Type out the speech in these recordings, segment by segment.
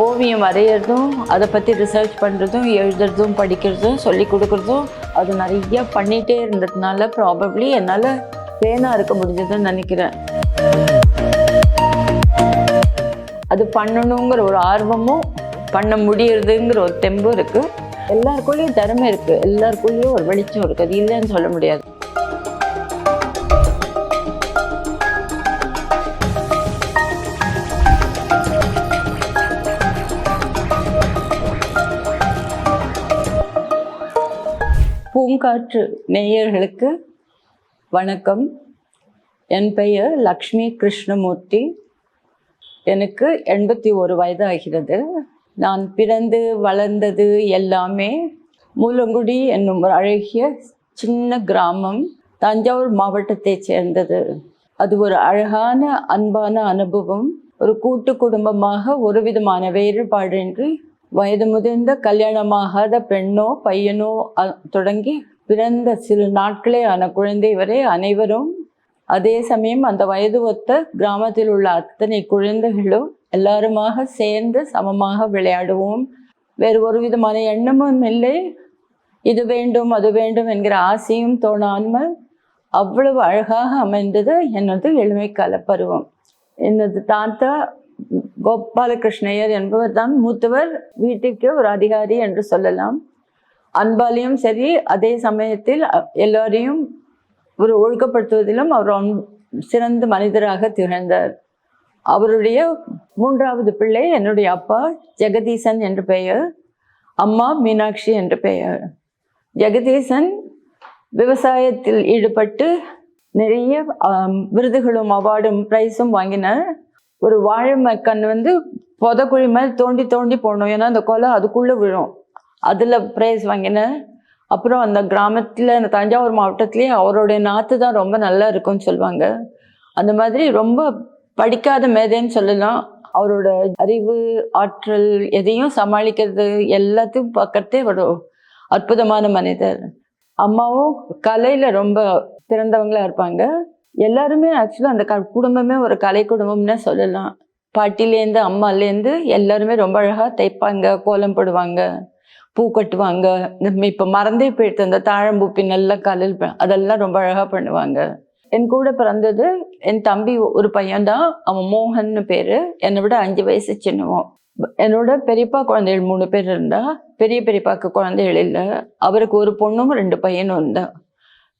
ஓவியம் வரைகிறதும் அதை பற்றி ரிசர்ச் பண்ணுறதும் எழுதுறதும் படிக்கிறதும் சொல்லி கொடுக்குறதும் அது நிறைய பண்ணிகிட்டே இருந்ததுனால ப்ராபப்ளி என்னால் பேனாக இருக்க முடிஞ்சதுன்னு நினைக்கிறேன். அது பண்ணணுங்கிற ஒரு ஆர்வமும் பண்ண முடியறதுங்கிற ஒரு தெம்பும் இருக்குது எல்லாருக்குள்ளேயும் திறமை இருக்குது எல்லாருக்குள்ளேயும் ஒரு வெளிச்சம் இருக்குது அது இல்லைன்னு சொல்ல முடியாது. பூங்காற்று நேயர்களுக்கு வணக்கம். என் பெயர் லக்ஷ்மி கிருஷ்ணமூர்த்தி. எனக்கு எண்பத்தி ஒரு வயது ஆகிறது நான் பிறந்து வளர்ந்தது எல்லாமே மூலங்குடி என்னும் ஒரு அழகிய சின்ன கிராமம் தஞ்சாவூர் மாவட்டத்தைச் சேர்ந்தது. அது ஒரு அழகான அன்பான அனுபவம். ஒரு கூட்டு குடும்பமாக ஒரு விதமான வேறுபாடின்றி வயது முதிர்ந்த கல்யாணமாகாத பெண்ணோ பையனோ தொடங்கி பிறந்த சில நாட்களே ஆன குழந்தை வரை அனைவரும் அதே சமயம் அந்த வயது ஒத்த கிராமத்தில் உள்ள அத்தனை குழந்தைகளும் எல்லாருமாக சேர்ந்து சமமாக விளையாடுவோம். வேறு ஒரு விதமான எண்ணமும் இல்லை. இது வேண்டும் அது வேண்டும் என்கிற ஆசையும் தோணாமல் அவ்வளவு அழகாக அமைந்தது எனது எளிமைக்கால பருவம். எனது தாத்தா கோபாலகிருஷ்ணயர் என்பவர் தான் மூத்தவர். வீட்டுக்கு ஒரு அதிகாரி என்று சொல்லலாம். அன்பாலையும் சரி அதே சமயத்தில் எல்லோரையும் எல்லாரையும் ஒரு ஒழுக்கப்படுத்துவதிலும் அவர் ஒன்- சிறந்த மனிதராக திகழ்ந்தார். அவருடைய மூன்றாவது பிள்ளை என்னுடைய அப்பா ஜெகதீசன் என்று பெயர். அம்மா மீனாட்சி என்று பெயர். ஜெகதீசன் விவசாயத்தில் ஈடுபட்டு நிறைய விருதுகளும் அவார்டும் ப்ரைஸும் வாங்கினார். ஒரு வாழை மக்கன் வந்து புதக்குழி மாதிரி தோண்டி தோண்டி போடணும். ஏன்னா அந்த கொலை அதுக்குள்ளே விழும். அதில் ப்ரைஸ் வாங்கினேன் அப்புறம் அந்த கிராமத்தில் அந்த தஞ்சாவூர் மாவட்டத்திலேயே அவருடைய நாற்று தான் ரொம்ப நல்லா இருக்கும்னு சொல்லுவாங்க. அந்த மாதிரி ரொம்ப படிக்காத மேதைன்னு சொல்லலாம். அவரோட அறிவு ஆற்றல் எதையும் சமாளிக்கிறது எல்லாத்தையும் பார்க்கறதே ஒரு அற்புதமான மனிதர். அம்மாவும் கலையில் ரொம்ப திறந்தவங்களா இருப்பாங்க. எல்லாருமே ஆக்சுவலாக அந்த க குடும்பமே ஒரு கலை குடும்பம்னே சொல்லலாம். பாட்டிலேருந்து அம்மாலேருந்து எல்லாருமே ரொம்ப அழகாக தைப்பாங்க கோலம் போடுவாங்க பூ கட்டுவாங்க. இப்போ மறந்தே போயிட்டு அந்த தாழம்பூ பின்னெல்லாம் கலல் அதெல்லாம் ரொம்ப அழகாக பண்ணுவாங்க. என் கூட பிறந்தது என் தம்பி ஒரு பையன்தான் அவன் மோகன்னு பேர். என்னை விட அஞ்சு வயசு சின்னவன். என்னோட பெரியப்பா குழந்தைகள் மூணு பேர் இருந்தா பெரிய பெரியப்பாக்கு குழந்தைகள் இல்லை. அவருக்கு ஒரு பொண்ணும் ரெண்டு பையனும் இருந்தான்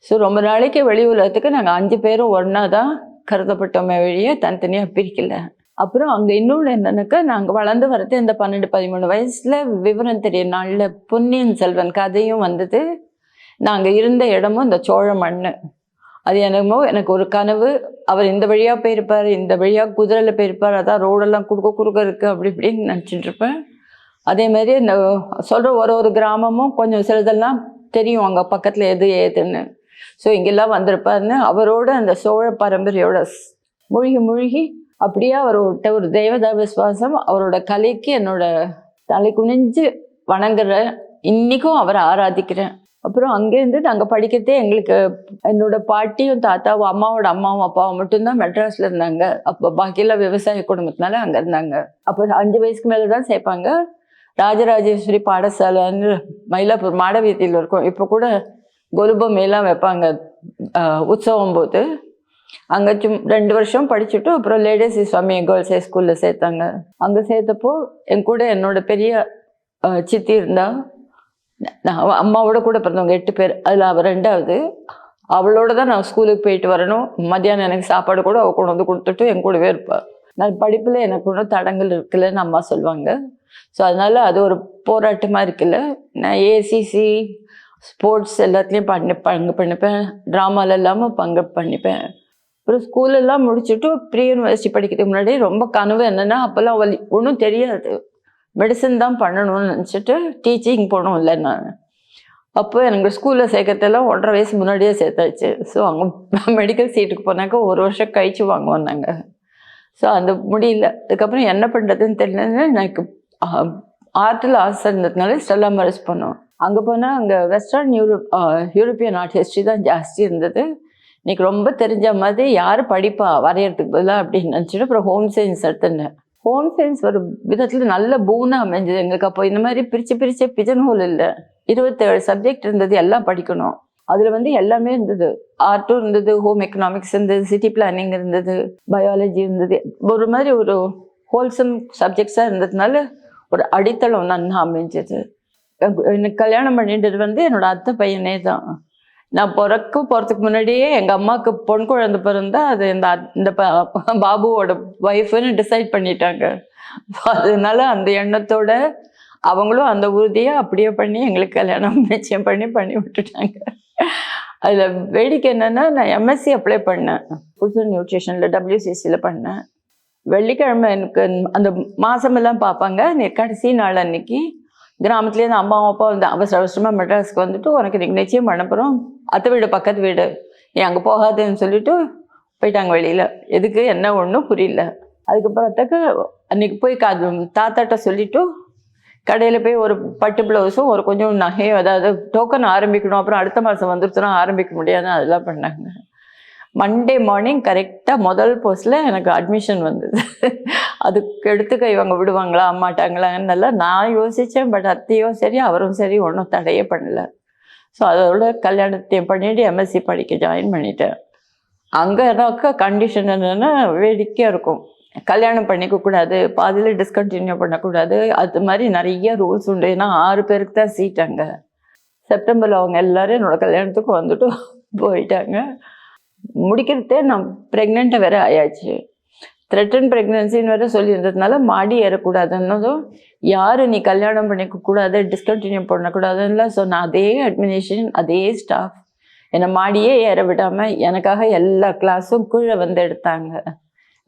ஸோ ரொம்ப நாளைக்கு வெளி உலகத்துக்கு நாங்கள் அஞ்சு பேரும் ஒன்றா தான் கருதப்பட்டோமே வழிய தனித்தனியாக பிரிக்கல. அப்புறம் அங்கே இன்னொன்று என்னன்னாக்கா நாங்கள் வளர்ந்து வரது இந்த பன்னெண்டு பதிமூணு வயசில் விவரம் தெரிய நாளில் பொன்னியின் செல்வன் கதையும் வந்தது. நாங்கள் இருந்த இடமும் இந்த சோழ மண் அது என்னமோ எனக்கு ஒரு கனவு. அவர் இந்த வழியாக போயிருப்பார் இந்த வழியாக குதிரையில் போயிருப்பார் அதான் ரோடெல்லாம் குறுக்க குறுக்க இருக்குது அப்படி இப்படின்னு நினச்சிட்டு இருப்பேன். அதே மாதிரி இந்த சொல்கிற ஒரு ஒரு கிராமமும் கொஞ்சம் சிலதெல்லாம் தெரியும் அங்கே பக்கத்தில் எது ஏதுன்னு. ஸோ இங்கெல்லாம் வந்திருப்பாருன்னு அவரோட அந்த சோழ பரம்பரையோட மூழ்கி மூழ்கி அப்படியே அவர்கிட்ட ஒரு தெய்வதா விசுவாசம் அவரோட கலைக்கு என்னோட தலை குனிஞ்சு வணங்குற இன்னைக்கும் அவரை ஆராதிக்கிறேன். அப்புறம் அங்கேருந்து நாங்கள் படிக்கிறதே எங்களுக்கு என்னோட பாட்டியும் தாத்தாவும் அம்மாவோட அம்மாவும் அப்பாவும் மட்டும்தான் மெட்ராஸில் இருந்தாங்க. அப்போ பாக்கியெல்லாம் விவசாய குடும்பத்தினால அங்கே இருந்தாங்க. அப்போ அஞ்சு வயசுக்கு மேலே தான் சேர்ப்பாங்க ராஜராஜேஸ்வரி பாடசாலைன்னு மயிலாப்பூர் மாடவீதியில் இருக்கும். இப்போ கூட கொலுபமையெல்லாம் வைப்பாங்க. உற்சவம் போது. அங்கே சும் ரெண்டு வருஷம் படிச்சுட்டு அப்புறம் லேடிஸ் சுவாமி கேர்ள்ஸ் ஹை ஸ்கூலில் சேர்த்தாங்க. அங்கே சேர்த்தப்போ என் கூட என்னோட பெரிய சித்தி இருந்தா நான் அம்மாவோட கூட பிறந்தவங்க எட்டு பேர். அதில் அவள் ரெண்டாவது. அவளோட தான் நான் ஸ்கூலுக்கு போயிட்டு வரணும். மத்தியானம் எனக்கு சாப்பாடு கூட அவள் கொண்டு வந்து கொடுத்துட்டு என் கூடவே இருப்பாள் நான் படிப்பில் எனக்கு ஒன்றும் தடங்கள் இருக்குல்லன்னு அம்மா சொல்லுவாங்க. ஸோ அதனால் அது ஒரு போராட்டமாக இருக்குல்ல. நான் ஏசிசி ஸ்போர்ட்ஸ் எல்லாத்துலேயும் பண்ணி பங்கு பண்ணிப்பேன். ட்ராமால இல்லாமல் பங்கு பண்ணிப்பேன். அப்புறம் ஸ்கூலெல்லாம் முடிச்சுட்டு ப்ரீ யூனிவர்சிட்டி படிக்கிறதுக்கு முன்னாடி ரொம்ப கனவு என்னென்னா அப்போல்லாம் வலி ஒன்றும் தெரியாது. மெடிசன் தான் பண்ணணும்னு நினச்சிட்டு டீச்சிங் போகணும் இல்லை நான். அப்போ எனக்கு ஸ்கூலில் சேர்க்கறதெல்லாம் ஒன்றரை வயசு முன்னாடியே சேர்த்தாச்சு. ஸோ அங்கே மெடிக்கல் சீட்டுக்கு போனாக்கா ஒரு வருஷம் கழிச்சு வாங்குவோம் நாங்கள் ஸோ அந்த முடியல. அதுக்கப்புறம் என்ன பண்ணுறதுன்னு தெரியலன்னு எனக்கு ஆர்ட்டில் ஆசை இருந்ததுனால ஸ்டெல்லா மரஸ் பண்ணோம் அங்கே போனால் அங்கே western Europe European art history தான் ஜாஸ்தி இருந்தது. இன்னைக்கு ரொம்ப தெரிஞ்ச மாதிரி யார் படிப்பா? வரையறதுக்கு பதிலாக அப்படின்னு நினச்சிட்டு அப்புறம் ஹோம் சயின்ஸ் எடுத்துனேன் ஹோம் சயின்ஸ் ஒரு விதத்தில் நல்ல பூனாக அமைஞ்சது. எங்களுக்கு அப்போ இந்த மாதிரி பிரித்து பிரித்து பிஜன் ஹோல் இல்லை. இருபத்தேழு சப்ஜெக்ட் இருந்தது எல்லாம் படிக்கணும். அதில் வந்து எல்லாமே இருந்தது. ஆர்ட்டும் இருந்தது ஹோம் எக்கனாமிக்ஸ் இருந்தது சிட்டி பிளானிங் இருந்தது பயாலஜி இருந்தது. ஒரு மாதிரி ஒரு ஹோல்சம் சப்ஜெக்ட்ஸாக இருந்ததுனால ஒரு அடித்தளம் நன்னா அமைஞ்சது. எனக்கு- கல்யாணம் பண்ணிட்டது வந்து என்னோட அத்தை பையனே தான். நான் பிறக்க போகிறதுக்கு முன்னாடியே எங்கள் அம்மாவுக்கு பொன் குழந்தை பிறந்தா அது இந்த இந்த பாபுவோட ஒய்ஃப்னு டிசைட் பண்ணிட்டாங்க. அதனால அந்த எண்ணத்தோட அவங்களும் அந்த உறுதியை அப்படியே பண்ணி எங்களுக்கு கல்யாணம் நிச்சயம் பண்ணி பண்ணி விட்டுட்டாங்க. அதில் வேடிக்கை என்னென்னா நான் எம்எஸ்சி அப்ளை பண்ணேன். ஃபுட்ஸ் அண்ட் நியூட்ரிஷனில் டபிள்யூசிசியில் பண்ணேன். வெள்ளிக்கிழமை எனக்கு அந்த மாதமெல்லாம் பார்ப்பாங்க. நீ கடைசி நாள் அன்னைக்கு கிராமத்துலேருந்து அம்மா அப்பா வந்து அவசர அவசரமாக மெட்ராஸ்க்கு வந்துட்டு உனக்கு இன்னைக்கு நிச்சயம் பண்ண போகிறோம் அத்தை வீடு பக்கத்து வீடு. நீ அங்கே போகாதுன்னு சொல்லிட்டு போயிட்டாங்க வெளியில். எதுக்கு என்ன ஒன்றும் புரியல. அதுக்கப்புறத்துக்கு அன்றைக்கி போய் கா தாத்தாட்ட சொல்லிட்டு கடையில் போய் ஒரு பட்டு ப்ளவுஸும் ஒரு கொஞ்சம் நகையும் அதாவது டோக்கன் ஆரம்பிக்கணும். அப்புறம் அடுத்த மாதம் வந்துருச்சுன்னா ஆரம்பிக்க முடியாது. அதெல்லாம் பண்ணாங்க. மண்டே மார்னிங் கரெக்டாக முதல் போஸ்டில் எனக்கு அட்மிஷன் வந்தது. அதுக்கு எடுத்துக்க இவங்க விடுவாங்களா மாட்டாங்களான்னெல்லாம் நான் யோசித்தேன் பட் அத்தையும் சரி அவரும் சரி ஒன்றும் தடையே பண்ணல. ஸோ அதோட கல்யாணத்தையும் பண்ணிவிட்டு எம்எஸ்சி படிக்க ஜாயின் பண்ணிட்டேன். அங்கே எனக்கு கண்டிஷன் என்னென்னா வேடிக்கையாக இருக்கும். கல்யாணம் பண்ணிக்க கூடாது பாதியில் டிஸ்கண்டினியூ பண்ணக்கூடாது. அது மாதிரி நிறைய ரூல்ஸ் உண்டு. ஏன்னா ஆறு பேருக்கு தான் சீட் அங்கே. செப்டம்பரில் அவங்க எல்லோரும் என்னோடய கல்யாணத்துக்கு வந்துட்டு போயிட்டாங்க. முடிக்கிறதே நான் ப்ரெக்னெண்ட்டாக வேற ஆயாச்சு. த்ரெட்டன் ப்ரெக்னன்சின்னு வேற சொல்லியிருந்ததுனால மாடி ஏறக்கூடாதுன்னதும் யார் நீ கல்யாணம் பண்ணிக்க கூடாது டிஸ்கண்டினியூ ஸோ சொன்ன அதே அட்மினிஸ்ட்ரேஷன் அதே ஸ்டாஃப் என்னை மாடியே ஏற விடாமல் எனக்காக எல்லா கிளாஸும் கீழே வந்து எடுத்தாங்க.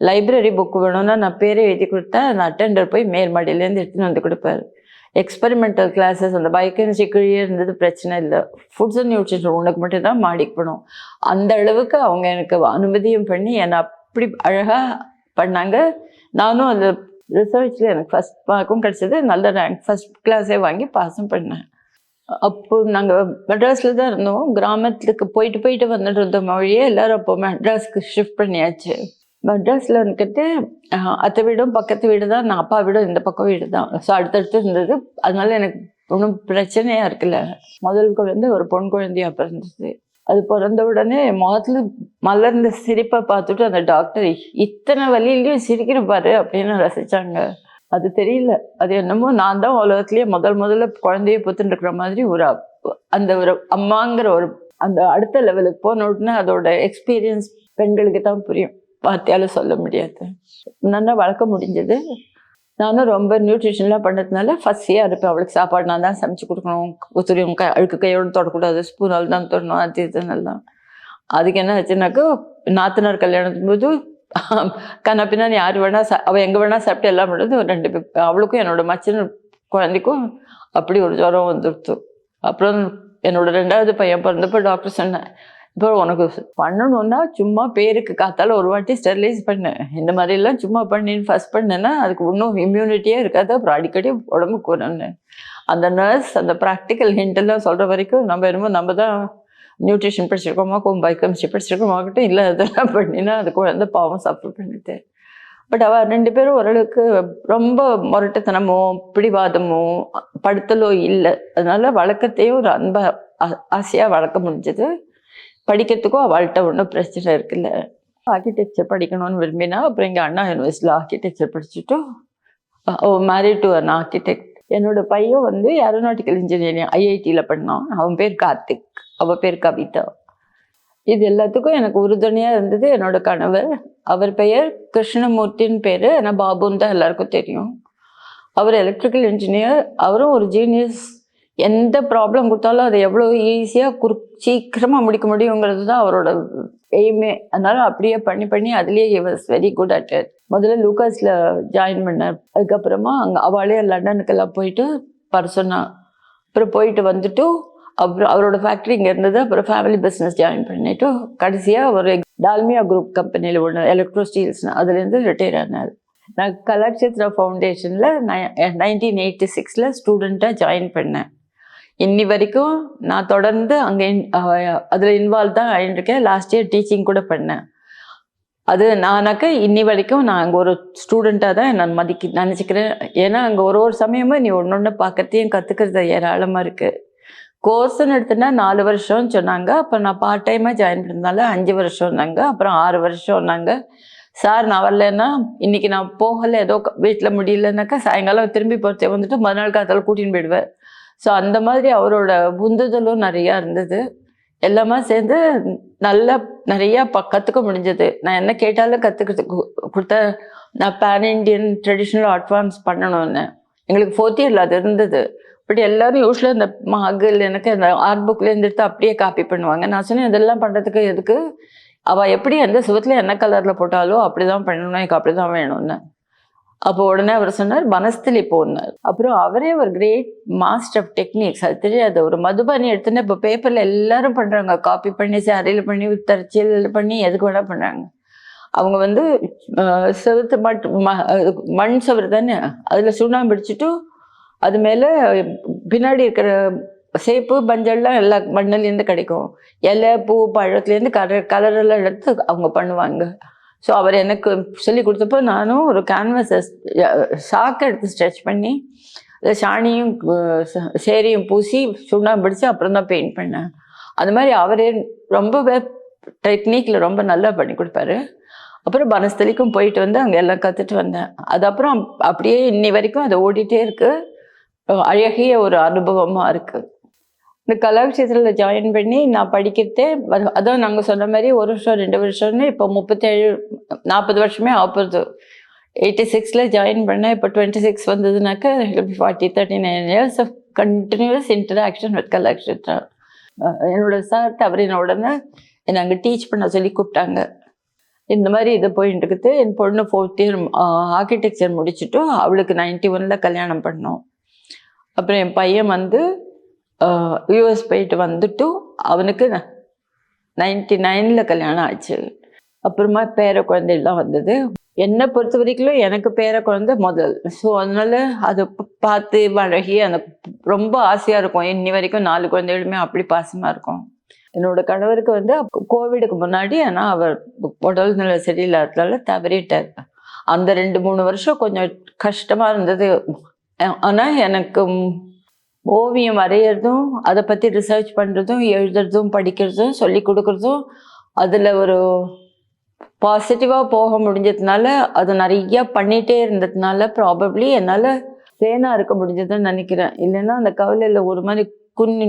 லைப்ரரி புக் வேணும்னா நான் பேரை எழுதி கொடுத்தேன் அந்த அட்டெண்டர் போய் மேல் மாடியிலேருந்து எடுத்துன்னு வந்து கொடுப்பாரு. எக்ஸ்பெரிமெண்டல் கிளாஸஸ் அந்த பயோகெமிஸ்ட்ரி கீழே இருந்தது பிரச்சனை இல்லை. ஃபுட்ஸ் அண்ட் நியூட்ரிஷன் உனக்கு மட்டும் தான் அந்த அளவுக்கு அவங்க எனக்கு அனுமதியும் பண்ணி என்னை அப்படி அழகாக பண்ணாங்க. நானும் அந்த ரிசர்ச்சில் எனக்கு ஃபஸ்ட் மார்க்கும் கிடச்சது. நல்ல ரேங்க் ஃபஸ்ட் கிளாஸே வாங்கி பாஸும் பண்ணேன். அப்போ நாங்கள் மெட்ராஸில் தான் இருந்தோம். கிராமத்துக்கு போயிட்டு போயிட்டு வந்துட்டு இருந்தோம் மொழியே. எல்லாரும் அப்போ மெட்ராஸ்க்கு ஷிஃப்ட் பண்ணியாச்சு. மெட்ராஸில் வந்துட்டு அத்தை வீடும் பக்கத்து வீடு தான் நான் அப்பா வீடும் இந்த பக்கம் வீடு தான் ஸோ அடுத்தடுத்து இருந்தது. அதனால எனக்கு ஒன்றும் பிரச்சனையாக இருக்குல்ல முதல் குழந்தை ஒரு பொன் குழந்தையா பிறந்தது. அது பிறந்த உடனே முகத்துல மலர்ந்த சிரிப்பை பார்த்துட்டு அந்த டாக்டர் இத்தனை வழியிலையும் சிரிக்கிற பாரு அப்படின்னு ரசிச்சாங்க. அது தெரியல. அது என்னமோ நான் தான் உலகத்துலேயே முதல் முதல்ல குழந்தைய புத்துட்டு இருக்கிற மாதிரி ஒரு அப்- அந்த ஒரு அம்மாங்கிற ஒரு அந்த அடுத்த லெவலுக்கு போன உடனே அதோட எக்ஸ்பீரியன்ஸ் பெண்களுக்கு தான் புரியும். பார்த்தியால சொல்ல முடியாது. நல்லா வளர்க்க முடிஞ்சது. நானும் ரொம்ப நியூட்ரிஷன்லாம் பண்ணதுனால ஃபஸ்ட்டியாக இருப்பேன். அவளுக்கு சாப்பாடு நான் தான் சமைச்சு கொடுக்கணும். ஒத்துரியும் க அழுக்கு கையோடு தொடக்கூடாது. ஸ்பூனால் தான் தொடணும் அது இதுன்னெல்லாம் அதுக்கு என்ன ஆச்சுனாக்கா நாத்தனார் கல்யாணத்தும் போது கண்ணா பின்னாடி யார் வேணால் சா அவள் எங்கே வேணால் சாப்பிட்டு எல்லாம் பண்ணுறது ரெண்டு பேர் அவளுக்கும் என்னோட மச்சின குழந்தைக்கும் அப்படி ஒரு ஜுரம் வந்துடுத்து அப்புறம் என்னோட ரெண்டாவது பையன் பிறந்தப்போ டாக்டர் சொன்னேன் இப்போ உனக்கு பண்ணணும்னா சும்மா பேருக்கு காத்தால ஒரு வாட்டி ஸ்டெர்லைஸ் பண்ணு. இந்த மாதிரிலாம் சும்மா பண்ணின்னு ஃபஸ்ட் பண்ணேன்னா அதுக்கு இன்னும் இம்யூனிட்டியே இருக்காது. அப்புறம் அடிக்கடி உடம்பு கூறன்னு. அந்த நர்ஸ் அந்த ப்ராக்டிக்கல் ஹிண்டெல்லாம் சொல்கிற வரைக்கும் நம்ம என்னமோ நம்ம தான் நியூட்ரிஷன் படிச்சிருக்கோமா பைக்கமிஸ்ட்ரி படிச்சிருக்கோமாகட்டும் இல்லை அதெல்லாம் பண்ணினா அது குழந்தை பாவம் சஃபர் பண்ணிட்டு. பட் அவள் ரெண்டு பேரும் ஓரளவுக்கு ரொம்ப முரட்டுத்தனமோ பிடிவாதமோ படுத்தலோ இல்லை. அதனால வழக்கத்தையும் ஒரு அன்பாக ஆ- வளர்க்க முடிஞ்சது. படிக்கிறதுக்கும் அவள்கிட்ட ஒன்றும் பிரச்சனை இருக்குல்ல. ஆர்கிடெக்சர் படிக்கணும்னு விரும்பினா அப்புறம் எங்கள் அண்ணா யூனிவர்சிட்டியில் ஆர்கிடெக்சர் படிச்சுட்டு மேரிட் டு அன் ஆர்கிடெக்ட் என்னோட பையன் வந்து ஏரோநாட்டிக்கல் இன்ஜினியரிங் ஐஐடியில் பண்ணான் அவன் பேர் கார்த்திக். அவன் பேர் கவிதா. இது எல்லாத்துக்கும் எனக்கு உறுதுணையாக இருந்தது என்னோட கணவர். அவர் பெயர் கிருஷ்ணமூர்த்தின்னு பேர். ஆனால் பாபுன்னு தான் எல்லாருக்கும் தெரியும். அவர் எலக்ட்ரிக்கல் இன்ஜினியர் அவரும் ஒரு ஜீனியஸ் எந்த ப்ராப்ளம் கொடுத்தாலும் அதை எவ்வளோ ஈஸியாக குறு சீக்கிரமாக முடிக்க முடியுங்கிறது தான் அவரோட எய்மே அதனால அப்படியே பண்ணி பண்ணி அதுலேயே he was very good at it முதல்ல லூகாஸில் ஜாயின் பண்ணேன் அதுக்கப்புறமா அங்கே அவளே லண்டனுக்கெல்லாம் போயிட்டு பர்சனா அப்புறம் போயிட்டு வந்துட்டு அப்புறம் அவரோட ஃபேக்ட்ரி இங்கே இருந்தது. அப்புறம் ஃபேமிலி பிஸ்னஸ் ஜாயின் பண்ணிட்டு கடைசியாக ஒரு டால்மியா குரூப் கம்பெனியில் ஒன்று எலக்ட்ரோ ஸ்டீல்ஸ் அதுலேருந்து ரிட்டையர் ஆனார். நான் கலாட்சேத்ரா ஃபவுண்டேஷனில் நைன்டீன் எயிட்டி சிக்ஸில் ஸ்டூடெண்ட்டாக ஜாயின் பண்ணேன். இன்னி வரைக்கும் நான் தொடர்ந்து அங்கே அதில் இன்வால்வ் தான் ஆகிட்டுருக்கேன் லாஸ்ட் இயர் டீச்சிங் கூட பண்ணேன். அது நானாக்க இன்னி வரைக்கும் நான் அங்கே ஒரு ஸ்டூடெண்ட்டாக தான் நான் மதிக்க நினச்சிக்கிறேன். ஏன்னா அங்கே ஒரு ஒரு சமயமும் நீ ஒன்று ஒன்று பார்க்கறதையும் கற்றுக்கிறது ஏராளமாக இருக்குது கோர்ஸ்ன்னு எடுத்தேன்னா நாலு வருஷம்னு சொன்னாங்க. அப்போ நான் பார்ட் டைமாக ஜாயின் பண்ணதால அஞ்சு வருஷம்னாங்க. அப்புறம் ஆறு வருஷம்னாங்க. சார் நான் வரலன்னா இன்னைக்கு நான் போகலை. ஏதோ வீட்டில் முடியலனாக்கா சாயங்காலம் திரும்பி போகிறதே வந்துட்டு மறுநாள் காலத்தில் கூட்டின்னு போயிடுவேன். ஸோ அந்த மாதிரி அவரோட உந்துதலும் நிறையா இருந்தது. எல்லாமே சேர்ந்து நல்லா நிறையா ப கற்றுக்க முடிஞ்சது. நான் என்ன கேட்டாலும் கற்றுக்கிறதுக்கு கொடுத்த நான் pan Indian traditional art forms பண்ணணும்னு. எங்களுக்கு ஃபோர்த் இயரில் அது இருந்தது. பட் எல்லாரும் யூஸ்வலாக இந்த மகள் எனக்கு அந்த ஆர்ட் புக்லேருந்து எடுத்து அப்படியே காப்பி பண்ணுவாங்க. நான் சொன்னேன் இதெல்லாம் பண்ணுறதுக்கு எதுக்கு? அவள் எப்படி எந்த சுகத்தில் என்ன கலரில் போட்டாலோ அப்படி தான் பண்ணணும். எனக்கு அப்படி தான் வேணும்னு. அப்போ உடனே அவர் சொன்னார் வனஸ்திலி போனார் அப்புறம் அவரே ஒரு கிரேட் மாஸ்டர் ஆஃப் டெக்னிக்ஸ் அது தெரியாது. ஒரு மதுபானி எடுத்துன்னு இப்போ பேப்பரில் எல்லாரும் பண்ணுறாங்க காப்பி பண்ணி சாரியில் பண்ணி தரச்சியல் பண்ணி எதுக்கு வேணால் பண்ணுறாங்க அவங்க வந்து செவத்து செவுத்து மட் ம- மண் சவர் தானே? அதில் சுண்ணாம்பு பிடிச்சிட்டு அது மேலே பின்னாடி இருக்கிற சேப்பு மஞ்சள்லாம் எல்லா மண்ணுலேருந்து கிடைக்கும். இலை பூ பழத்துலேருந்து கலர் கலரெல்லாம் எடுத்து அவங்க பண்ணுவாங்க. ஸோ அவர் எனக்கு சொல்லி கொடுத்தப்போ நானும் ஒரு கேன்வஸை சாக்கை எடுத்து ஸ்ட்ரெச் பண்ணி அதில் சாணியும் ச- சேரியும் பூசி சுண்ணாம்பு பிடிச்சி அப்புறம் தான் பெயிண்ட் பண்ணேன். அது மாதிரி அவரே ரொம்ப டெக்னிக்கில் ரொம்ப நல்லா பண்ணி கொடுப்பாரு. அப்புறம் பனஸ்தலிக்கும் போயிட்டு வந்து அங்கே எல்லாம் கற்றுட்டு வந்தேன். அது அப்புறம் அப்படியே இன்னி வரைக்கும் அது ஓடிட்டே இருக்குது அழகிய ஒரு அனுபவமாக இருக்குது இந்த கலாட்சேத்திரத்தில் ஜாயின் பண்ணி நான் படிக்கிறதே அதான் நாங்கள் சொன்ன மாதிரி ஒரு வருஷம் ரெண்டு வருஷம்னு இப்போ முப்பத்தேழு நாற்பது வருஷமே ஆகுறது எயிட்டி சிக்ஸில் ஜாயின் பண்ணேன். இப்போ twenty six வந்ததுனாக்கா forty thirty nine years of continuous interaction with Kalakshetra என்னோட சார் அவர் என்ன உடனே என்னை அங்கே டீச் பண்ண சொல்லி கூப்பிட்டாங்க. இந்த மாதிரி இது போயிட்டு இருக்குது. என் பொண்ணு ஃபோர்த் இயர் ஆர்கிடெக்சர் முடிச்சுட்டு அவளுக்கு நைன்டி ஒனில் கல்யாணம் பண்ணோம். அப்புறம் என் பையன் வந்து யூஎஸ் போயிட்டு வந்துட்டு அவனுக்கு நைன்டி நைனில் கல்யாணம் ஆச்சு. அப்புறமா பேர குழந்தைலாம் வந்தது. என்னை பொறுத்த வரைக்கும் எனக்கு பேர குழந்தை முதல். ஸோ அதனால அதை பார்த்து பழகி அந்த ரொம்ப ஆசையாக இருக்கும். இன்னி வரைக்கும் நாலு குழந்தைகளுமே அப்படி பாசமாக இருக்கும். என்னோட கணவருக்கு வந்து கோவிடுக்கு முன்னாடி ஆனால் அவர் உடல் நிலை சரியில்லாததால தவறிட்டார். அந்த ரெண்டு மூணு வருஷம் கொஞ்சம் கஷ்டமாக இருந்தது. ஆனால் எனக்கு ஓவியம் வரைகிறதும் அதை பற்றி ரிசர்ச் பண்ணுறதும் எழுதுறதும் படிக்கிறதும் சொல்லி கொடுக்குறதும் அதில் ஒரு பாசிட்டிவாக போக முடிஞ்சதுனால அது நிறையா பண்ணிகிட்டே இருந்ததுனால ப்ராபப்ளி என்னால் சேனாக இருக்க முடிஞ்சதுன்னு நினைக்கிறேன். இல்லைன்னா அந்த கவலையில் ஒரு மாதிரி குன்னி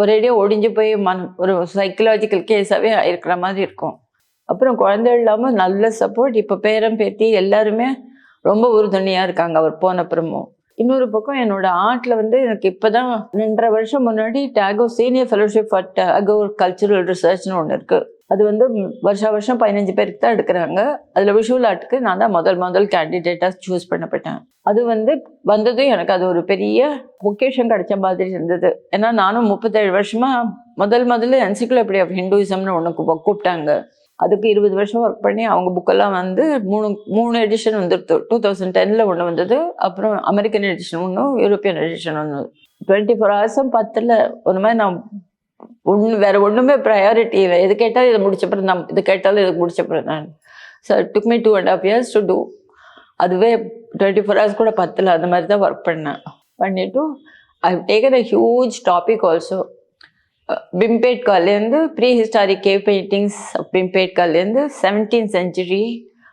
ஒரேடியாக ஒடிஞ்சு போய் மன் ஒரு சைக்கலாஜிக்கல் கேஸாகவே இருக்கிற மாதிரி இருக்கும். அப்புறம் குழந்தை இல்லாமல் நல்ல சப்போர்ட் இப்போ பேரன் பேத்தி எல்லாருமே ரொம்ப உறுதுணையாக இருக்காங்க. அவர் போன அப்புறமும். இன்னொரு பக்கம் என்னோட ஆர்ட்ல வந்து எனக்கு இப்போதான் ரெண்டரை வருஷம் முன்னாடி Tagore senior fellowship for Tagore cultural ரிசர்ச்னு ஒன்று இருக்கு. அது வந்து வருஷா வருஷம் பதினஞ்சு பேருக்கு தான் எடுக்கிறாங்க. அதில் விஷுவல் ஆர்ட்டுக்கு நான் தான் முதல் முதல் கேண்டிடேட்டாக சூஸ் பண்ணப்பட்டேன். அது வந்து வந்ததும் எனக்கு அது ஒரு பெரிய பொக்கேஷன் கிடைச்ச மாதிரி இருந்தது. ஏன்னா நானும் முப்பத்தேழு வருஷமா முதல் முதல்ல என்சிக்ளோபீடியா ஆஃப் ஹிந்துவிசம்னு ஒன்று கூப்பிட்டாங்க. அதுக்கு இருபது வருஷம் ஒர்க் பண்ணி அவங்க புக்கெல்லாம் வந்து மூணு மூணு எடிஷன் வந்துடுது டூ தௌசண்ட் டெனில் ஒன்று வந்தது. அப்புறம் அமெரிக்கன் எடிஷன் ஒன்று யூரோப்பியன் எடிஷன் ஒன்று டுவெண்ட்டி ஃபோர் ஹவர்ஸும் பத்தில் ஒரு மாதிரி நான் ஒன்று வேறு ஒன்றுமே ப்ரையாரிட்டி இல்லை எது கேட்டாலும் இதை முடிச்சப்பறம் நான் இது கேட்டாலும் இது முடிச்சப்பறம் நான். So took me two and half years to do அதுவே டுவெண்ட்டி ஃபோர் ஹவர்ஸ் கூட பத்தில் அந்த மாதிரி தான் ஒர்க் பண்ணேன். பண்ணிவிட்டு I taken a huge topic also பிம்பேட்காலேருந்து prehistoric cave paintings பிம்பேட்காலேருந்து செவன்டீன் செஞ்சுரி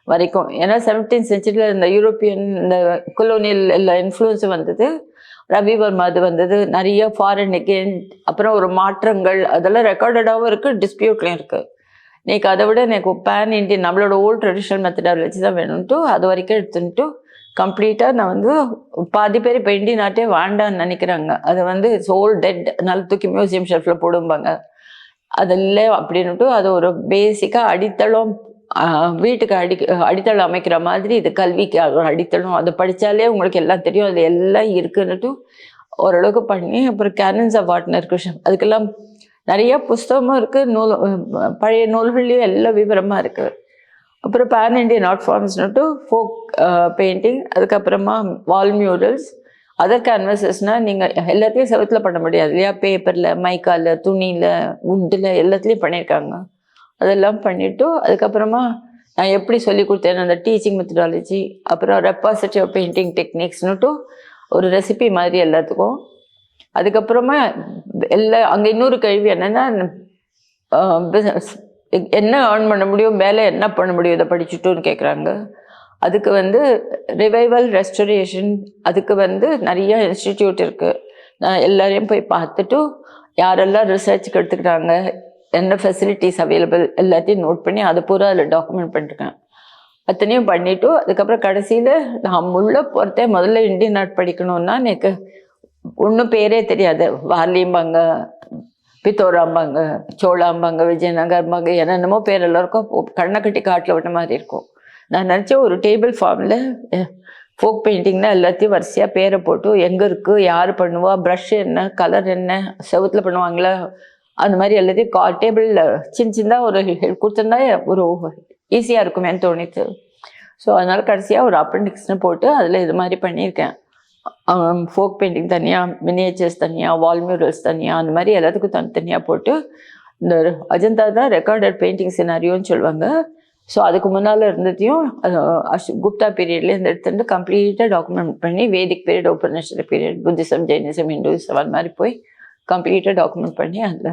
வரைக்கும். ஏன்னா செவன்டீன் செஞ்சுரியில் இந்த யூரோப்பியன் இந்த கொலோனியல் எல்லா இன்ஃப்ளூயன்ஸும் வந்தது. ரவிவர்மா அது வந்தது. நிறைய ஃபாரின் எகெயின் அப்புறம் ஒரு மாற்றங்கள் அதெல்லாம் ரெக்கார்டடாகவும் இருக்குது டிஸ்பியூட்லையும் இருக்குது இன்னைக்கு அதை விட எனக்கு பேன் இண்டியன் நம்மளோட ஓல்டு ட்ரெடிஷ்னல் மெத்தடாலஜி தான் வேணும்ட்டு அது வரைக்கும் எடுத்துன்ட்டு கம்ப்ளீட்டாக நான் வந்து பாதி பேர் இப்போ இண்டி நாட்டே வேண்டான்னு நினைக்கிறாங்க. அது வந்து சோல் டெட் நல்ல தூக்கி மியூசியம் ஷெல்ஃபில் போடும்பாங்க. அதில் அப்படின்னுட்டு அது ஒரு பேசிக்காக அடித்தளம் வீட்டுக்கு அடி அடித்தளம் அமைக்கிற மாதிரி இது கல்விக்கு ஒரு அடித்தளம். அதை படித்தாலே உங்களுக்கு எல்லாம் தெரியும். அது எல்லாம் இருக்குன்னுட்டு ஓரளவுக்கு பண்ணி அப்புறம் கேனன்ஸ் ஆஃப் ஆர்ட்னு அதுக்கெல்லாம் நிறைய புஸ்தகமும் இருக்குது நூல் பழைய நூல்கள்லேயும் எல்லாம் விவரமாக இருக்குது அப்புறம் பேன் இண்டியன் ஆர்ட் ஃபார்ம்ஸ்னுட்டு ஃபோக் பெயிண்டிங் அதுக்கப்புறமா வால் மியூரல்ஸ் அதர் கேன்வசஸ்னால் நீங்கள் எல்லாத்தையும் செவத்தில் பண்ண முடியாது இல்லையா? பேப்பரில் மைக்காவில் துணியில் உட்டில் எல்லாத்துலேயும் பண்ணியிருக்காங்க. அதெல்லாம் பண்ணிவிட்டு அதுக்கப்புறமா நான் எப்படி சொல்லி கொடுத்தேன் அந்த டீச்சிங் மெத்தடாலஜி அப்புறம் ரெப்பாசிட்டி ஆஃப் பெயிண்டிங் டெக்னிக்ஸ்னுட்டு ஒரு ரெசிபி மாதிரி எல்லாத்துக்கும். அதுக்கப்புறமா எல்லா அங்கே இன்னொரு கேள்வி என்னென்னா என்ன ஏர்ன் பண்ண முடியும் மேலே என்ன பண்ண முடியும் இதை படிச்சுட்டுன்னு கேட்குறாங்க அதுக்கு வந்து ரிவைவல் ரெஸ்டரேஷன் அதுக்கு வந்து நிறைய இன்ஸ்டிடியூட் இருக்குது நான் எல்லாரையும் போய் பார்த்துட்டு யாரெல்லாம் ரிசர்ச்சுக்கு எடுத்துக்கிறாங்க என்ன ஃபெசிலிட்டிஸ் அவைலபிள் எல்லாத்தையும் நோட் பண்ணி அதை பூரா அதில் டாக்குமெண்ட் பண்ணிருக்கேன். அத்தனையும் பண்ணிவிட்டு அதுக்கப்புறம் கடைசியில் நான் முள்ள பொறுத்தே முதல்ல இந்தியன் ஆர்ட் படிக்கணும்னா எனக்கு ஒன்றும் பேரே தெரியாது. வார்லியம்பாங்க பித்தோராம்பாங்க சோழாம்பாங்க விஜயநகர்பாங்க என்னென்னமோ பேர் எல்லாருக்கும் கண்ணை கட்டி காட்டில் விட்ட மாதிரி இருக்கும். நான் நினச்சேன் ஒரு டேபிள் ஃபார்மில் ஃபோக் பெயிண்டிங்னா எல்லாத்தையும் வரிசையாக பேரை போட்டு எங்கே இருக்குது யார் பண்ணுவா ப்ரஷ் என்ன கலர் என்ன செவுத்தில் பண்ணுவாங்களா அந்த மாதிரி எல்லாத்தையும் கா டேபிளில் சின்ன சின்னதாக ஒரு கொடுத்துருந்தா ஒரு ஈஸியாக இருக்குமேன்னு தோணித்து. ஸோ அதனால் கடைசியாக ஒரு அப்ரெண்டிக்ஸ்னு போட்டு அதில் இது மாதிரி பண்ணியிருக்கேன். ஃபோக் பெயிண்டிங் தனியாக மினியேச்சர்ஸ் தனியாக வால் மியூரல்ஸ் தனியாக அந்த மாதிரி எல்லாத்துக்கும் தனித்தனியாக போட்டு இந்த அஜந்தா தான் ரெக்கார்டட் பெயிண்டிங் சினாரியோன்னு சொல்லுவாங்க. ஸோ அதுக்கு முன்னால் இருந்ததையும் அஷ் குப்தா பீரியட்லேருந்து எடுத்துட்டு கம்ப்ளீட்டாக டாக்குமெண்ட் பண்ணி Vedic period Upanishad period Buddhism Jainism Hinduism அது மாதிரி போய் கம்ப்ளீட்டாக டாக்குமெண்ட் பண்ணி அதில்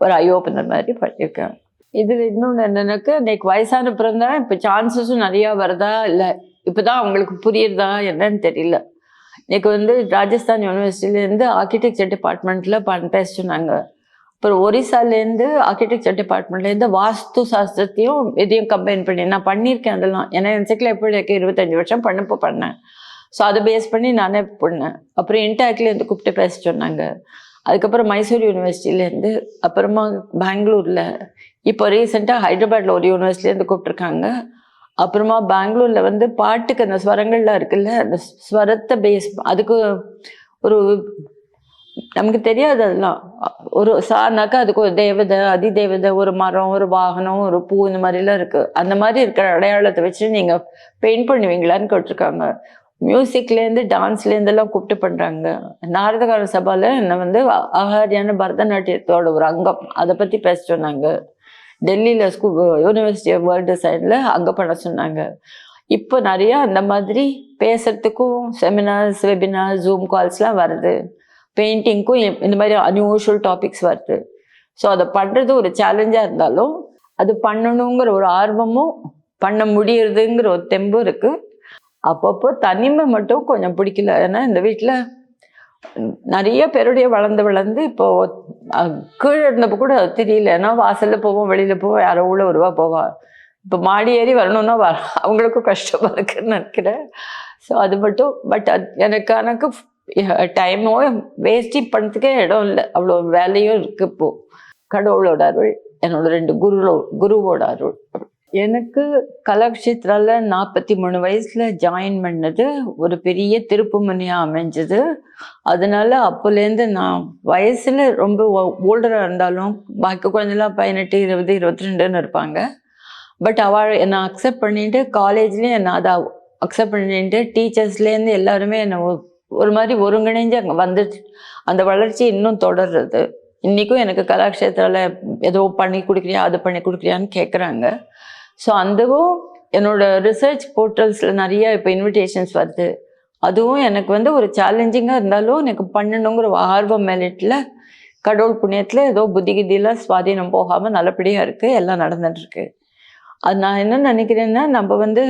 ஒரு ஐ ஓப்பனர் மாதிரி பண்ணியிருக்கேன். இதில் இன்னொன்று என்னன்னாக்கா இன்னைக்கு வயசான பிறந்தான் இப்போ சான்சஸும் நிறையா வருதா இல்லை இப்போ தான் அவங்களுக்கு புரியுறதா என்னன்னு தெரியல. இன்னைக்கு வந்து ராஜஸ்தான் யூனிவர்சிட்டிலேருந்து ஆர்கிடெக்சர் டிபார்ட்மெண்ட்டில் பண்ண பேச சொன்னாங்க அப்புறம் ஒரிசாலேருந்து ஆர்கிடெக்சர் டிபார்ட்மெண்ட்லேருந்து வாஸ்து சாஸ்திரத்தையும் இதையும் கம்பைன் பண்ணி நான் பண்ணியிருக்கேன் அதெல்லாம். ஏன்னா என்சைக்கில் எப்படி எனக்கு இருபத்தஞ்சி வருஷம் பண்ணப்போ பண்ணேன். ஸோ அதை பேஸ் பண்ணி நானே பண்ணேன். அப்புறம் இன்டாக்லேருந்து கூப்பிட்டு பேச சொன்னாங்க. அதுக்கப்புறம் மைசூர் யூனிவர்சிட்டிலேருந்து அப்புறமா பெங்களூரில் இப்போ ரீசெண்டாக ஹைதராபாத்தில் ஒரு யூனிவர்சிட்டிலேருந்து கூப்பிட்ருக்காங்க அப்புறமா பெங்களூரில் வந்து பாட்டுக்கு அந்த ஸ்வரங்கள்லாம் இருக்குல்ல அந்த ஸ்வரத்தை பேஸ் அதுக்கு ஒரு நமக்கு தெரியாது அதெல்லாம். ஒரு சானாக்கா அதுக்கு ஒரு தேவதை அதிதேவதை ஒரு மரம் ஒரு வாகனம் ஒரு பூ இந்த மாதிரிலாம் இருக்குது அந்த மாதிரி இருக்கிற அடையாளத்தை வச்சு நீங்கள் பெயிண்ட் பண்ணுவீங்களான்னு கேட்டிருக்காங்க. மியூசிக்லேருந்து டான்ஸ்லேருந்தெல்லாம் கூப்பிட்டு பண்ணுறாங்க நாரதகார சபாவில் என்னை வந்து ஆகாரியான பரதநாட்டியத்தோட ஒரு அங்கம். அதை பற்றி பேச சொன்னாங்க. டெல்லியில் ஸ்கூ யூனிவர்சிட்டி ஆஃப் வேர்ல்டு சைடில் அங்கே பண்ண சொன்னாங்க. இப்போ நிறையா அந்த மாதிரி பேசுகிறதுக்கும் செமினார்ஸ் வெபினார் ஜூம் கால்ஸ்லாம் வருது. பெயிண்டிங்க்கும் இந்த மாதிரி அன்யூஷுவல் டாபிக்ஸ் வருது. ஸோ அதை பண்ணுறது ஒரு சேலஞ்சாக இருந்தாலும் அது பண்ணணுங்கிற ஒரு ஆர்வமும் பண்ண முடியறதுங்கிற ஒரு தெம்பும் இருக்குது அப்பப்போ தனிமை மட்டும் கொஞ்சம் பிடிக்கல. ஏன்னா இந்த வீட்டில் நிறைய பேருடைய வளர்ந்து வளர்ந்து இப்போ கீழே இருந்தப்போ கூட அது தெரியல ஏன்னா வாசல்ல போவோம் வெளியில போவோம் யாரோ உள்ள வருவா போவா. இப்போ மாடி ஏறி வரணும்னா வர அவங்களுக்கும் கஷ்டமா இருக்குன்னு நினைக்கிறேன். ஸோ அது மட்டும் பட் அது எனக்கு எனக்கு டைமோ வேஸ்டி பண்ணுறதுக்கே இடம் இல்லை. அவ்வளோ வேலையும் இருக்கு இப்போ. கடவுளோட அருள் என்னோட ரெண்டு குரு குருவோட அருள். எனக்கு கலாக்ஷேத்ரால நாற்பத்தி மூணு வயசுல ஜாயின் பண்ணது ஒரு பெரிய திருப்புமணியாக அமைஞ்சது. அதனால அப்போலேருந்து நான் வயசுல ரொம்ப ஓல்டராக இருந்தாலும் பாக்கி குழந்தைலாம் பதினெட்டு இருபது இருபத்தி ரெண்டுன்னு இருப்பாங்க. பட் அவள் என்னை அக்செப்ட் பண்ணிட்டு காலேஜ்லேயும் என்னை அதை அக்செப்ட் பண்ணிட்டு டீச்சர்ஸ்லேருந்து எல்லாருமே என்னை ஒரு மாதிரி ஒருங்கிணைஞ்சு அங்கே வந்து அந்த வளர்ச்சி இன்னும் தொடர்றது. இன்றைக்கும் எனக்கு கலாக்ஷேத்திரால ஏதோ பண்ணி கொடுக்குறியா அது பண்ணி கொடுக்குறியான்னு கேட்குறாங்க ஸோ அந்தவும் என்னோட ரிசர்ச் போர்ட்டல்ஸில் நிறைய இப்போ இன்விடேஷன்ஸ் வருது. அதுவும் எனக்கு வந்து ஒரு சேலஞ்சிங்காக இருந்தாலும் எனக்கு பண்ணணுங்கிற ஆர்வம் மேலிட்டில் கடவுள் புண்ணியத்தில் ஏதோ புத்தி கித்தியெல்லாம் சுவாதீனம் போகாமல் நல்லபடியாக இருக்குது எல்லாம் நடந்துட்டுருக்கு. அது நான் என்ன நினைக்கிறேன்னா நம்ம வந்து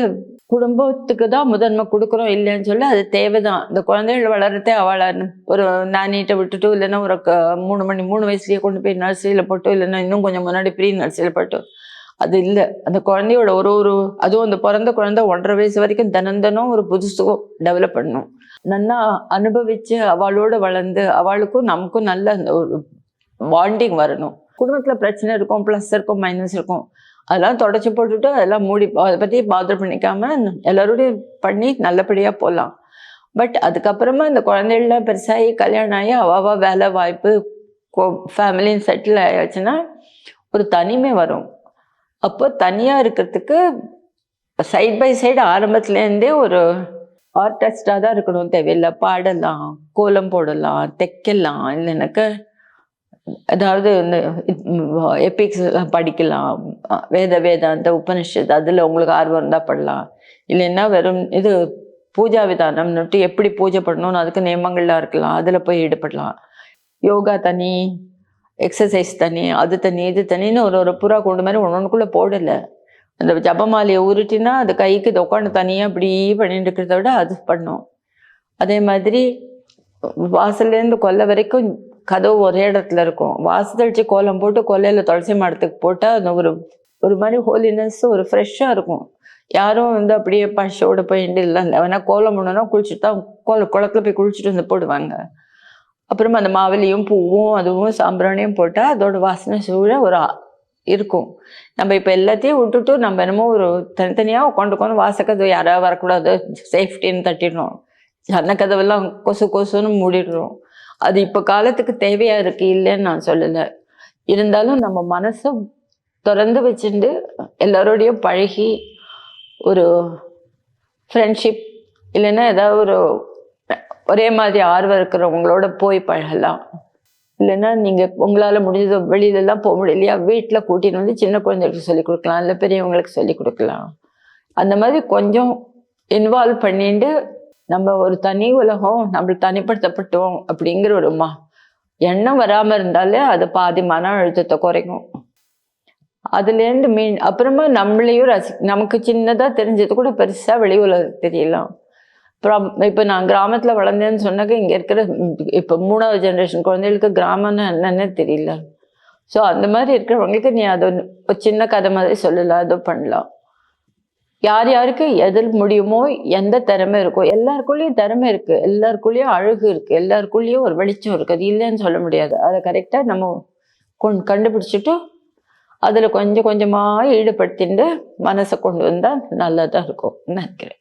குடும்பத்துக்கு தான் முதன்மை கொடுக்குறோம் இல்லைன்னு சொல்லி அது தேவைதான். இந்த குழந்தைகள் வளர்றதே அவளை ஒரு நானிட்ட விட்டுட்டு இல்லைன்னா ஒரு மூணு மணி மூணு வயசுலேயே கொண்டு போய் நர்சரியில் போட்டோ இல்லைன்னா இன்னும் கொஞ்சம் முன்னாடி ப்ரீ நர்சரியில் போட்டோ. அது இல்லை. அந்த குழந்தையோட ஒரு ஒரு அதுவும் அந்த பிறந்த குழந்தை ஒன்றரை வயசு வரைக்கும் தினம் தினம் ஒரு புதுசுக்கும் டெவலப் பண்ணும். நல்லா அனுபவிச்சு அவளோட வளர்ந்து அவளுக்கும் நமக்கும் நல்ல அந்த ஒரு பாண்டிங் வரணும். குடும்பத்தில் பிரச்சனை இருக்கும் ப்ளஸ் இருக்கும் மைனஸ் இருக்கும். அதெல்லாம் தொடச்சி போட்டுட்டு அதெல்லாம் மூடி அதை பற்றி பாதர் பண்ணிக்காம எல்லாரோடையும் பண்ணி நல்லபடியாக போகலாம் பட் அதுக்கப்புறமா இந்த குழந்தைகள்லாம் பெருசாகி கல்யாணம் ஆகி அவாவா வேலை வாய்ப்பு ஃபேமிலின்னு செட்டில் ஆயாச்சுன்னா ஒரு தனிமை வரும். அப்போ தனியாக இருக்கிறதுக்கு சைட் பை சைடு ஆரம்பத்துலேருந்தே ஒரு ஆர்டிஸ்டாக தான் இருக்கணும் தேவையில்லை. பாடலாம் கோலம் போடலாம் தைக்கலாம். இல்லைனாக்க அதாவது இந்த எபிக்ஸ் படிக்கலாம் வேத வேதாந்த உபனிஷத் அதில் உங்களுக்கு ஆர்வம் இருந்தால் படலாம். இல்லைன்னா வெறும் இது பூஜா விதானம்னுட்டு எப்படி பூஜை பண்ணணும்னு அதுக்கு நியமங்கள்லாம் இருக்கலாம். அதில் போய் ஈடுபடலாம். யோகா தனி எக்ஸசைஸ் தனி அது தனி இது தனின்னு ஒரு ஒரு புறா கொண்டு மாதிரி ஒன்று ஒன்றுக்குள்ளே போடலை. அந்த ஜபமாலையை உருட்டினா அது கைக்கு இது உட்காந்து தனியாக இப்படி பண்ணிட்டு இருக்கிறத விட அது பண்ணும். அதே மாதிரி வாசல்லேருந்து கொல்லை வரைக்கும் கதவு ஒரே இடத்துல இருக்கும். வாசத்தடிச்சு கோலம் போட்டு கொல்லையில் துளசி மரத்துக்கு போட்டால் அந்த ஒரு ஒரு மாதிரி ஹோலினஸ் ஒரு ஃப்ரெஷ்ஷாக இருக்கும். யாரும் வந்து அப்படியே பஷோட போயிட்டு இல்லை இல்லை வேணா கோலம் பண்ணணும்னா குளிச்சுட்டு தான் கோல குளத்துல போய் குளிச்சுட்டு வந்து போடுவாங்க. அப்புறம் அந்த மாவிலையும் பூவும் அதுவும் சாம்பிராணியும் போட்டால் அதோட வாசனை சூழ ஒரு இருக்கும். நம்ம இப்போ எல்லாத்தையும் விட்டுட்டு நம்ம என்னமோ ஒரு தனித்தனியாக உட்காந்து உட்காந்து வாசக்கதவு யாராவது வரக்கூடாது. சேஃப்டின்னு தட்டிடணும். ஜன்ன கதவெல்லாம் கொசு கொசுன்னு மூடிடுறோம். அது இப்போ காலத்துக்கு தேவையாக இருக்கு இல்லைன்னு நான் சொல்லலை. இருந்தாலும் நம்ம மனசை திறந்து வச்சுட்டு எல்லாரோடையும் பழகி ஒரு ஃப்ரெண்ட்ஷிப் இல்லைன்னா ஏதாவது ஒரு ஒரே மாதிரி ஆர்வம் இருக்கிறவங்களோட போய் பழகலாம். இல்லைன்னா நீங்கள் உங்களால் முடிஞ்சது வெளியிலலாம் போக முடியலையா வீட்டில் கூட்டின்னு வந்து சின்ன குழந்தைகளுக்கு சொல்லிக் கொடுக்கலாம். இல்லை பெரியவங்களுக்கு சொல்லிக் கொடுக்கலாம். அந்த மாதிரி கொஞ்சம் இன்வால்வ் பண்ணிட்டு நம்ம ஒரு தனி உலகம் நம்ம தனிப்படுத்தப்பட்டோம் அப்படிங்கிற ஒரு மா எண்ணம் வராமல் இருந்தாலே அது பாதி மன அழுத்தத்தை குறைக்கும். அதுலேருந்து மீன் அப்புறமா நம்மளையும் ரசி நமக்கு சின்னதாக தெரிஞ்சது கூட பெருசாக வெளி உலகம் தெரியலாம். அப்புறம் இப்போ நான் கிராமத்தில் வளர்ந்தேன்னு சொன்னாக்க இங்கே இருக்கிற இப்போ மூணாவது ஜென்ரேஷன் குழந்தைகளுக்கு கிராமம்னு என்னன்னே தெரியல. ஸோ அந்த மாதிரி இருக்கிறவங்களுக்கு நீ அதை ஒரு சின்ன கதை மாதிரி சொல்லலாம் அதோ பண்ணலாம். யார் யாருக்கு எதில் முடியுமோ எந்த திறமை இருக்கோ எல்லாருக்குள்ளேயும் திறமை இருக்குது எல்லாருக்குள்ளேயும் அழகு இருக்குது எல்லாருக்குள்ளேயும் ஒரு வெளிச்சம் இருக்குது அது இல்லைன்னு சொல்ல முடியாது. அதை கரெக்டாக நம்ம கொண் கண்டுபிடிச்சிட்டு அதில் கொஞ்சம் கொஞ்சமாக ஈடுபடுத்திட்டு மனசை கொண்டு வந்தால் நல்லதாக இருக்கும் நினைக்கிறேன்.